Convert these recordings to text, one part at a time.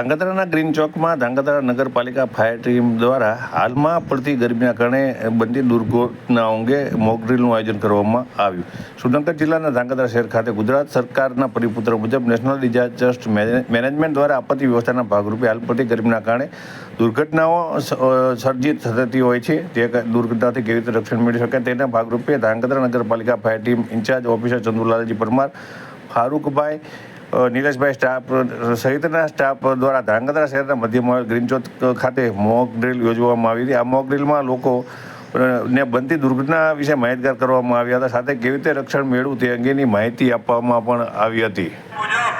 ધાંગધ્રાના green ચોકમાં ધાંગધ્રા નગરપાલિકા fire team દ્વારા હાલમાં પડતી ગરમીના કારણે બનતી દુર્ઘટના અંગે મોકડ્રીલનું આયોજન કરવામાં આવ્યું. સુરનગર જિલ્લાના ધાંગધ્રા શહેર ખાતે ગુજરાત સરકારના પરિપત્ર મુજબ નેશનલ ડિઝાસ્ટર મેનેજમેન્ટ દ્વારા આપત્તિ વ્યવસ્થાના ભાગરૂપે હાલ પડતી ગરમીના કારણે દુર્ઘટનાઓ સર્જિત થતી હોય છે. તે દુર્ઘટનાથી કેવી રીતે રક્ષણ મેળવી શકાય તેના ભાગરૂપે ધાંગધ્રા નગરપાલિકા fire team in-charge officer Chandulalji Parmar, Farukbhai અ, સ્ટાફ સહિતના સ્ટાફ દ્વારા ધ્રાંગધ્રા શહેરના મધ્યમાં આવેલ ગ્રીન ચોક ખાતે મોક ડ્રીલ યોજવામાં આવી હતી. આ મોક ડ્રીલમાં લોકો ને બનતી દુર્ઘટના વિશે માહિતગાર કરવામાં આવ્યા હતા. સાથે કેવી રીતે રક્ષણ મેળવવું તે અંગેની માહિતી આપવામાં પણ આવી હતી. મુજબ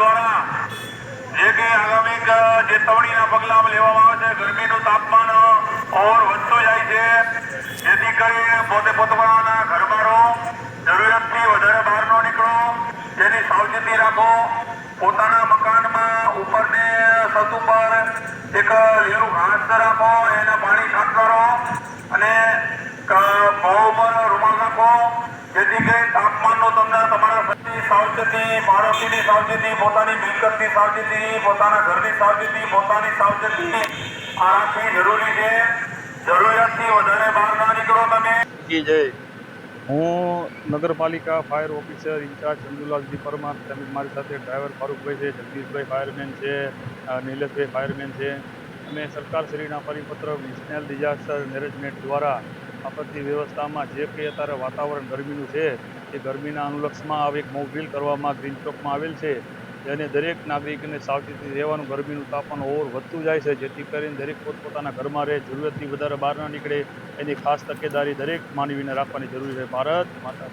દ્વારા જે કે આગામી ચેતવણીના પગલાં લેવામાં આવે છે. ગરમીનું તાપમાન ઓર વધતું જાય છે. જેથી કરીને પોતે પોતાના ઘરમાં રહો જરૂરિયાતથી વધારે બહાર ન નીકળો. તેની સાવચેતી રાખો. પોતાના મકાનમાં ઉપરને છત ઉપર એક લીલું ઘાસ રાખો. એના પાણી છાંટતા રહો અને ક- મોં ઉપર રૂમાલ રાખો જેથી કરી તાપમાનનો તમને તમારા શરીરની સાવચેતી બાળકીની સાવચેતી, પોતાની મિલકતની સાવચેતી, પોતાના ઘરની સાવચેતી, પોતાની સાવચેતી આ રાખવી જરૂરી છે. જરૂરિયાતથી વધારે બહાર ના નીકળો તમે. જય. હું નગરપાલિકા fire officer in-charge Chandulalji Parmar, તેમજ મારી સાથે ડ્રાઈવર ફારૂકભાઈ છે, જગદીશભાઈ ફાયરમેન છે નિલેશભાઈ ફાયરમેન છે. અમે સરકારશ્રીના પરિપત્ર, નેશનલ ડિઝાસ્ટર મેનેજમેન્ટ દ્વારા આપત્તિ વ્યવસ્થામાં જે કંઈ અત્યારે વાતાવરણ ગરમીનું છે, એ ગરમીના અનુલક્ષમાં આવે એક મોકડ્રીલ કરવામાં ગ્રીન ચોકમાં આવેલ છે. અને દરેક નાગરિકને સાવચેતી રહેવાનું ગરમીનું તાપમાન ઓવર વધતું જાય છે, જેથી કરીને દરેક પોતપોતાના ઘરમાં રહે જરૂરતથી વધારે બહાર ન નીકળે. એની ખાસ તકેદારી દરેક માનવીને રાખવાની જરૂરી છે. ભારત માતા